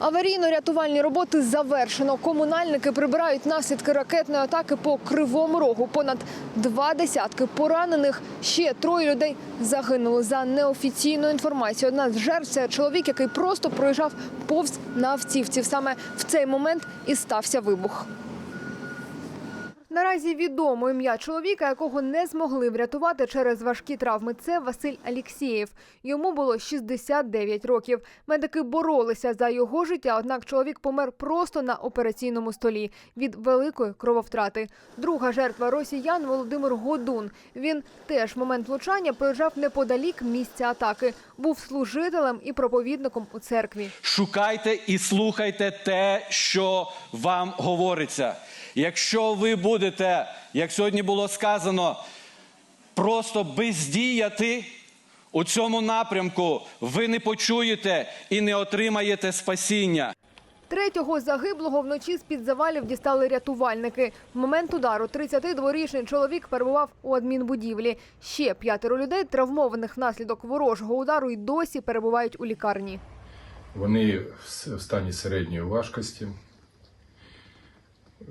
Аварійно-рятувальні роботи завершено. Комунальники прибирають наслідки ракетної атаки по Кривому Рогу. Понад два десятки поранених. Ще троє людей загинули. За неофіційною інформацією, одна з жертв – це чоловік, який просто проїжджав повз на автівці. Саме в цей момент і стався вибух. Наразі відомо ім'я чоловіка, якого не змогли врятувати через важкі травми. Це Василь Алєксєєв. Йому було 69 років. Медики боролися за його життя, однак чоловік помер просто на операційному столі від великої крововтрати. Друга жертва росіян Володимир Годун. Він теж в момент влучання проїжджав неподалік місця атаки. Був служителем і проповідником у церкві. Шукайте і слухайте те, що вам говориться. Якщо ви будете, як сьогодні було сказано, просто бездіяти у цьому напрямку, ви не почуєте і не отримаєте спасіння. Третього загиблого вночі з-під завалів дістали рятувальники. В момент удару 32-річний чоловік перебував у адмінбудівлі. Ще п'ятеро людей, травмованих внаслідок ворожого удару, й досі перебувають у лікарні. Вони в в стані середньої важкості.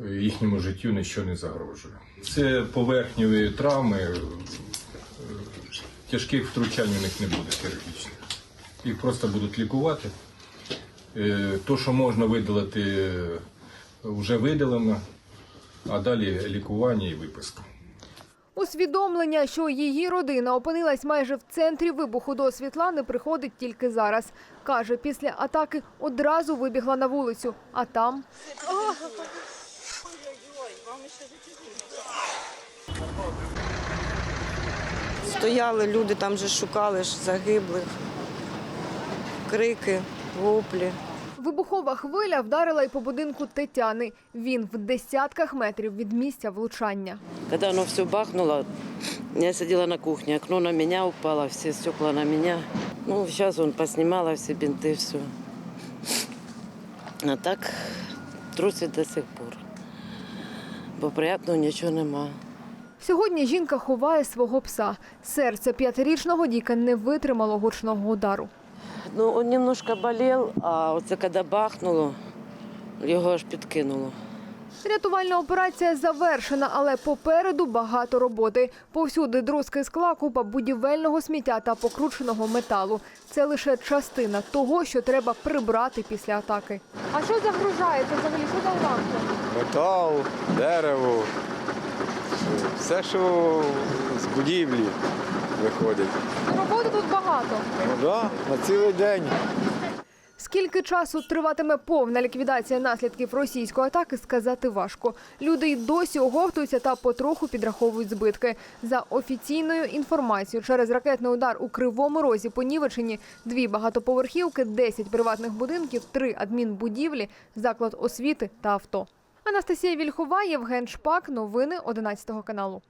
Їхньому життю нічого не загрожує. Це поверхневі травми, е, тяжких втручань у них не буде хірургічних. Їх просто будуть лікувати. Е, То, що можна видалити, вже видалено, а далі лікування і виписка. Усвідомлення, що її родина опинилась майже в центрі вибуху до Світлани, приходить тільки зараз. Каже, після атаки одразу вибігла на вулицю, а там Стояли люди, там же шукали ж загиблих, крики, воплі. вибухова хвиля вдарила й по будинку Тетяни. Він в десятках метрів від місця влучання. Когда оно все бахнуло, я сидела на кухне, окно на меня упало, все стекла на меня. Ну, сейчас он поснимала все бинты, все. А так трусить до сих пор. Бо приємного нічого нема. Сьогодні жінка ховає свого пса. Серце п'ятирічного Діка не витримало гучного удару. Ну, він немножко болел, а оце коли бахнуло, його аж підкинуло. Рятувальна операція завершена, але попереду багато роботи. Повсюди друзки скла, купа будівельного сміття та покрученого металу. Це лише частина того, що треба прибрати після атаки. А що загружається взагалі? Що за уламки? метал, дерево, все, що з будівлі виходить. Роботи тут багато. Ну да, на цілий день. Скільки часу триватиме повна ліквідація наслідків російської атаки, сказати важко. Люди й досі оговтуються та потроху підраховують збитки. За офіційною інформацією, через ракетний удар у Кривому Розі понівечені дві багатоповерхівки, 10 приватних будинків, три адмінбудівлі, заклад освіти та авто. Анастасія Вільхова, Євген Шпак. Новини 11 каналу.